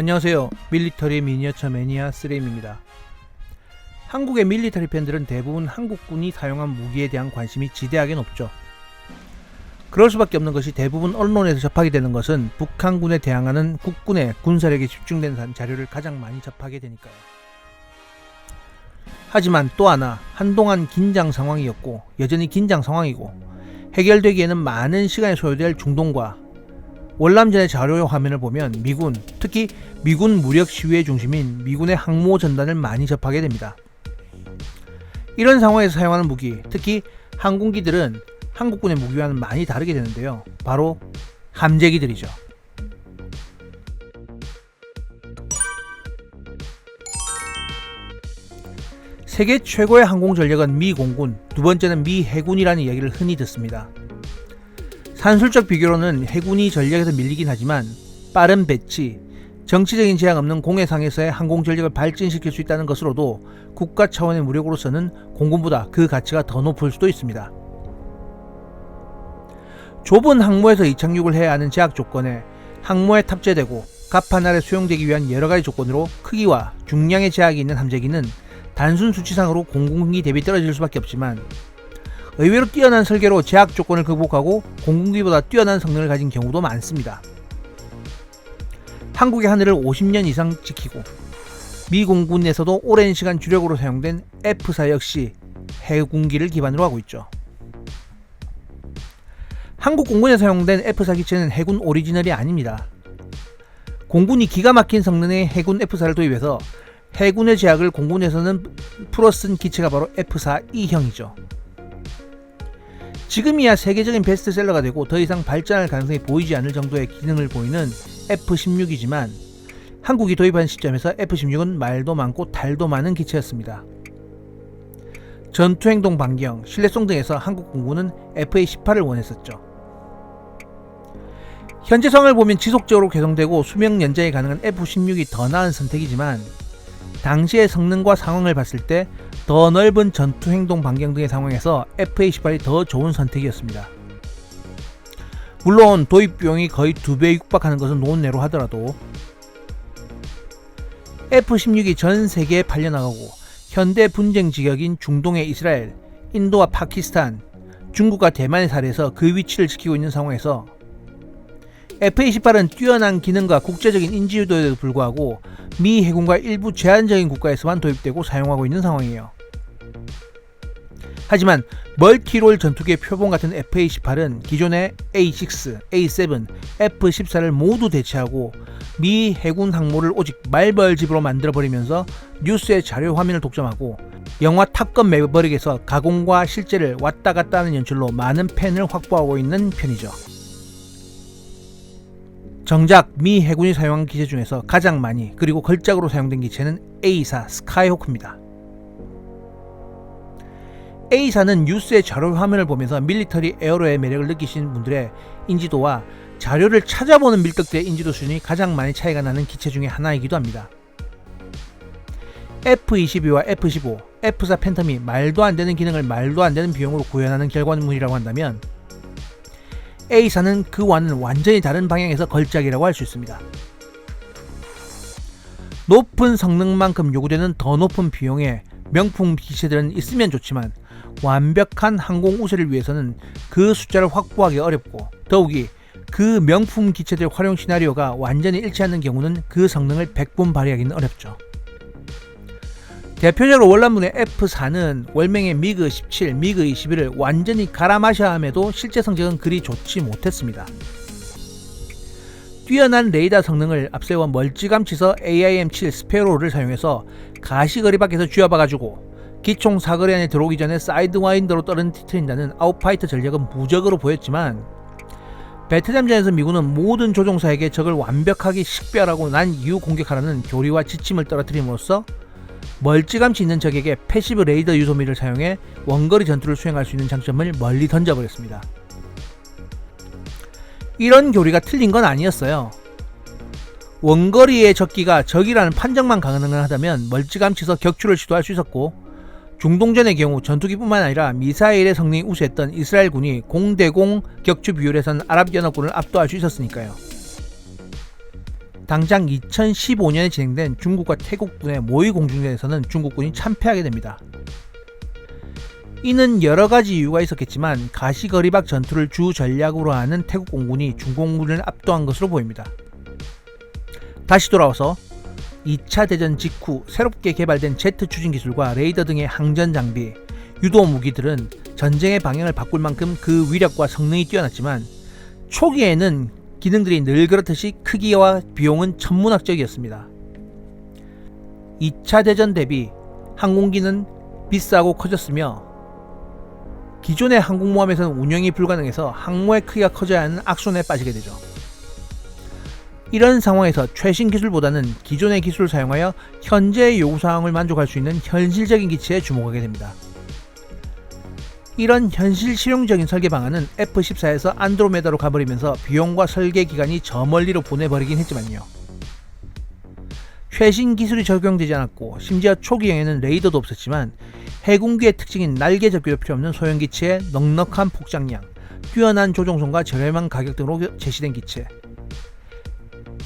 안녕하세요. 밀리터리 미니어처 매니아 쓰레임입니다. 한국의 밀리터리 팬들은 대부분 한국군이 사용한 무기에 대한 관심이 지대하게 높죠. 그럴 수밖에 없는 것이 대부분 언론에서 접하게 되는 것은 북한군에 대항하는 국군의 군사력에 집중된 사- 자료를 가장 많이 접하게 되니까요. 하지만 또 하나 한동안 긴장 상황이었고 여전히 긴장 상황이고 해결되기에는 많은 시간이 소요될 중동과 월남전의 자료 화면을 보면 미군, 특히 미군 무력 시위의 중심인 미군의 항모 전단을 많이 접하게 됩니다. 이런 상황에서 사용하는 무기, 특히 항공기들은 한국군의 무기와는 많이 다르게 되는데요. 바로 함재기들이죠. 세계 최고의 항공 전력은 미 공군, 두 번째는 미 해군이라는 이야기를 흔히 듣습니다. 산술적 비교로는 해군이 전력에서 밀리긴 하지만 빠른 배치, 정치적인 제약 없는 공해상에서의 항공 전력을 발전시킬 수 있다는 것으로도 국가 차원의 무력으로서는 공군보다 그 가치가 더 높을 수도 있습니다. 좁은 항모에서 이착륙을 해야 하는 제약 조건에 항모에 탑재되고 갑판 아래 수용되기 위한 여러 가지 조건으로 크기와 중량의 제약이 있는 함재기는 단순 수치상으로 공군기 대비 떨어질 수밖에 없지만 의외로 뛰어난 설계로 제약 조건을 극복하고 공군기보다 뛰어난 성능을 가진 경우도 많습니다. 한국의 하늘을 50년 이상 지키고 미 공군에서도 오랜 시간 주력으로 사용된 F4 역시 해군기를 기반으로 하고 있죠. 한국 공군에 사용된 F4 기체는 해군 오리지널이 아닙니다. 공군이 기가 막힌 성능의 해군 F4를 도입해서 해군의 제약을 공군에서는 풀어 쓴 기체가 바로 F4E형이죠. 지금이야 세계적인 베스트셀러가 되고 더 이상 발전할 가능성이 보이지 않을 정도의 기능을 보이는 F16이지만 한국이 도입한 시점에서 F16은 말도 많고 달도 많은 기체였습니다. 전투행동 반경, 신뢰성 등에서 한국 공군은 FA18을 원했었죠. 현재 상황을 보면 지속적으로 개성되고 수명 연장이 가능한 F16이 더 나은 선택이지만 당시의 성능과 상황을 봤을 때 더 넓은 전투 행동 반경 등의 상황에서 FA18이 더 좋은 선택이었습니다. 물론 도입 비용이 거의 두배 육박하는 것은 논외로 하더라도 F16이 전 세계에 팔려나가고 현대 분쟁 지역인 중동의 이스라엘, 인도와 파키스탄, 중국과 대만의 사례에서 그 위치를 지키고 있는 상황에서 F-28은 뛰어난 기능과 국제적인 인지도에도 불구하고 미 해군과 일부 제한적인 국가에서만 도입되고 사용하고 있는 상황이에요. 하지만 멀티롤 전투기의 표본 같은 F-28은 기존의 A6, A7, F-14를 모두 대체하고 미 해군 항모를 오직 말벌집으로 만들어버리면서 뉴스의 자료 화면을 독점하고 영화 탑건 매버릭에서 가공과 실제를 왔다 갔다 하는 연출로 많은 팬을 확보하고 있는 편이죠. 정작 미 해군이 사용한 기체 중에서 가장 많이 그리고 걸작으로 사용된 기체는 A4 스카이호크입니다. A사는 뉴스의 자료 화면을 보면서 밀리터리 에어로의 매력을 느끼신 분들의 인지도와 자료를 찾아보는 밀덕들의 인지도 수준이 가장 많이 차이가 나는 기체 중의 하나이기도 합니다. F-22와 F-15, F-4 팬텀이 말도 안 되는 기능을 말도 안 되는 비용으로 구현하는 결과물이라고 한다면 A사는 그와는 완전히 다른 방향에서 걸작이라고 할 수 있습니다. 높은 성능만큼 요구되는 더 높은 비용의 명품 기체들은 있으면 좋지만 완벽한 항공 우세를 위해서는 그 숫자를 확보하기 어렵고 더욱이 그 명품 기체들 활용 시나리오가 완전히 일치하는 경우는 그 성능을 100분 발휘하기는 어렵죠. 대표적으로 월남군의 F4는 월맹의 미그 17, 미그 21을 완전히 갈아 마셔야 함에도 실제 성적은 그리 좋지 못했습니다. 뛰어난 레이더 성능을 앞세워 멀찌감치서 AIM-7 스페로를 사용해서 가시거리 밖에서 쥐어봐가지고 기총 사거리 안에 들어오기 전에 사이드 와인더로 떨어뜨린다는 아웃파이터 전략은 무적으로 보였지만 베트남전에서 미군은 모든 조종사에게 적을 완벽하게 식별하고 난 이후 공격하라는 교리와 지침을 떨어뜨림으로써 멀찌감치 있는 적에게 패시브 레이더 유도미를 사용해 원거리 전투를 수행할 수 있는 장점을 멀리 던져버렸습니다. 이런 교리가 틀린 건 아니었어요. 원거리의 적기가 적이라는 판정만 가능하다면 멀찌감치서 격추를 시도할 수 있었고 중동전의 경우 전투기뿐만 아니라 미사일의 성능이 우수했던 이스라엘 군이 공대공 격추 비율에선 아랍연합군을 압도할 수 있었으니까요. 당장 2015년에 진행된 중국과 태국군의 모의 공중전에서는 중국군이 참패하게 됩니다. 이는 여러 가지 이유가 있었겠지만 가시거리박 전투를 주 전략으로 하는 태국 공군이 중공군을 압도한 것으로 보입니다. 다시 돌아와서 2차 대전 직후 새롭게 개발된 제트 추진 기술과 레이더 등의 항전 장비, 유도 무기들은 전쟁의 방향을 바꿀 만큼 그 위력과 성능이 뛰어났지만 초기에는 기능들이 늘 그렇듯이 크기와 비용은 천문학적이었습니다. 2차 대전 대비 항공기는 비싸고 커졌으며 기존의 항공모함에서는 운영이 불가능해서 항모의 크기가 커져야 하는 악순환에 빠지게 되죠. 이런 상황에서 최신 기술보다는 기존의 기술을 사용하여 현재의 요구사항을 만족할 수 있는 현실적인 기체에 주목하게 됩니다. 이런 현실 실용적인 설계 방안은 F-14에서 안드로메다로 가버리면서 비용과 설계 기간이 저 멀리로 보내버리긴 했지만요. 최신 기술이 적용되지 않았고 심지어 초기형에는 레이더도 없었지만 해군기의 특징인 날개 접기도 필요 없는 소형 기체의 넉넉한 폭장량, 뛰어난 조종성과 저렴한 가격 등으로 제시된 기체.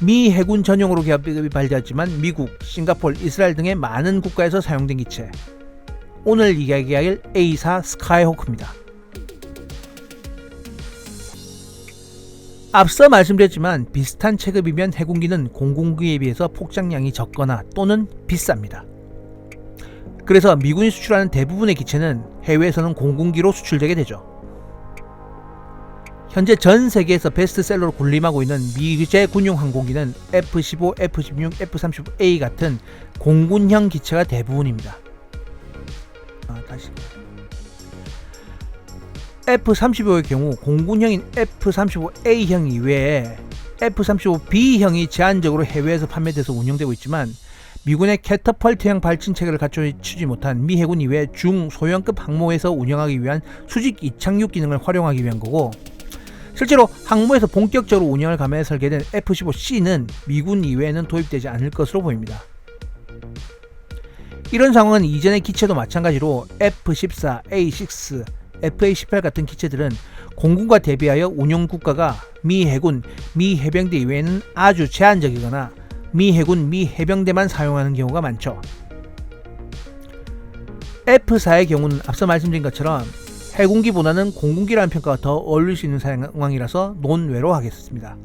미 해군 전용으로 개발이 발되었지만 미국, 싱가폴, 이스라엘 등의 많은 국가에서 사용된 기체. 오늘 이야기할 A4 스카이호크입니다. 앞서 말씀드렸지만 비슷한 체급이면 해군기는 공군기에 비해서 폭장량이 적거나 또는 비쌉니다. 그래서 미군이 수출하는 대부분의 기체는 해외에서는 공군기로 수출되게 되죠. 현재 전 세계에서 베스트셀러로 군림하고 있는 미제 군용 항공기는 F-15, F-16, F-35A 같은 공군형 기체가 대부분입니다. 아, 다시. F-35의 경우 공군형인 F-35A형 이외에 F-35B형이 제한적으로 해외에서 판매돼서 운영되고 있지만 미군의 캐터펄트형 발진 체계를 갖추지 못한 미 해군 이외 중 소형급 항모에서 운영하기 위한 수직 이착륙 기능을 활용하기 위한 거고 실제로 항모에서 본격적으로 운영을 감해 설계된 F-15C는 미군 이외에는 도입되지 않을 것으로 보입니다. 이런 상황은 이전의 기체도 마찬가지로 F-14, A-6, FA-18 같은 기체들은 공군과 대비하여 운용 국가가 미 해군, 미 해병대 이외에는 아주 제한적이거나 미 해군, 미 해병대만 사용하는 경우가 많죠. F4의 경우는 앞서 말씀드린 것처럼 해군기보다는 공군기라는 평가가 더 어울릴 수 있는 상황이라서 논외로 하겠습니다.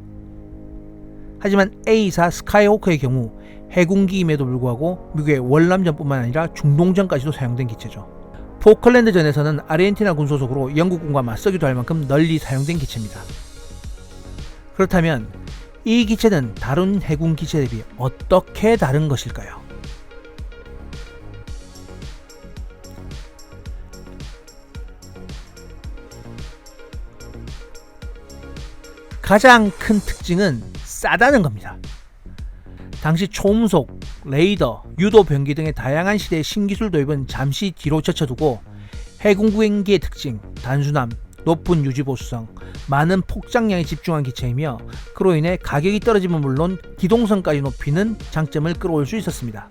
하지만 A4 스카이호크의 경우 해군기임에도 불구하고 미국의 월남전뿐만 아니라 중동전까지도 사용된 기체죠. 포클랜드전에서는 아르헨티나 군 소속으로 영국군과 맞서기도 할 만큼 널리 사용된 기체입니다. 그렇다면 이 기체는 다른 해군 기체 대비 어떻게 다른 것일까요? 가장 큰 특징은 싸다는 겁니다. 당시 초음속, 레이더, 유도 병기 등의 다양한 시대의 신기술 도입은 잠시 뒤로 젖혀두고 해군 구행기의 특징, 단순함, 높은 유지 보수성, 많은 폭장량에 집중한 기체이며 그로 인해 가격이 떨어지면 물론 기동성까지 높이는 장점을 끌어올 수 있었습니다.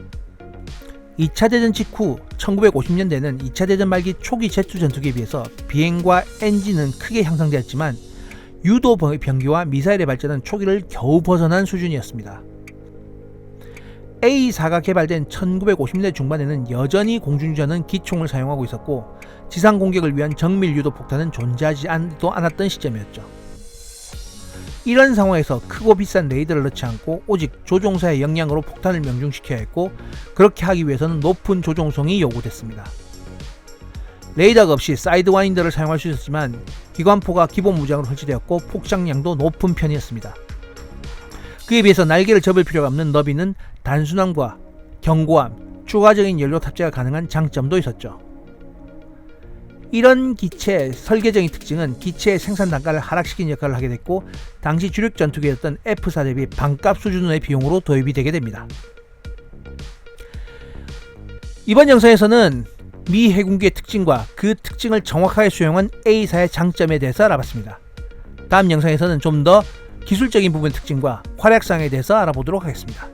2차 대전 직후 1950년대는 2차 대전 말기 초기 제트 전투기에 비해서 비행과 엔진은 크게 향상되었지만 유도 병기와 미사일의 발전은 초기를 겨우 벗어난 수준이었습니다. A4가 개발된 1950년대 중반에는 여전히 공중전은 기총을 사용하고 있었고 지상 공격을 위한 정밀 유도 폭탄은 존재하지 않았던 시점이었죠. 이런 상황에서 크고 비싼 레이더를 넣지 않고 오직 조종사의 역량으로 폭탄을 명중시켜야 했고 그렇게 하기 위해서는 높은 조종성이 요구됐습니다. 레이더가 없이 사이드 와인더를 사용할 수 있었지만 기관포가 기본 무장으로 설치되었고 폭장량도 높은 편이었습니다. 그에 비해서 날개를 접을 필요가 없는 너비는 단순함과 견고함, 추가적인 연료 탑재가 가능한 장점도 있었죠. 이런 기체의 설계적인 특징은 기체의 생산 단가를 하락시킨 역할을 하게 됐고 당시 주력 전투기였던 F4 대비 반값 수준의 비용으로 도입이 되게 됩니다. 이번 영상에서는 미 해군기의 특징과 그 특징을 정확하게 수용한 A사의 장점에 대해서 알아봤습니다. 다음 영상에서는 좀더 기술적인 부분 특징과 활약상에 대해서 알아보도록 하겠습니다.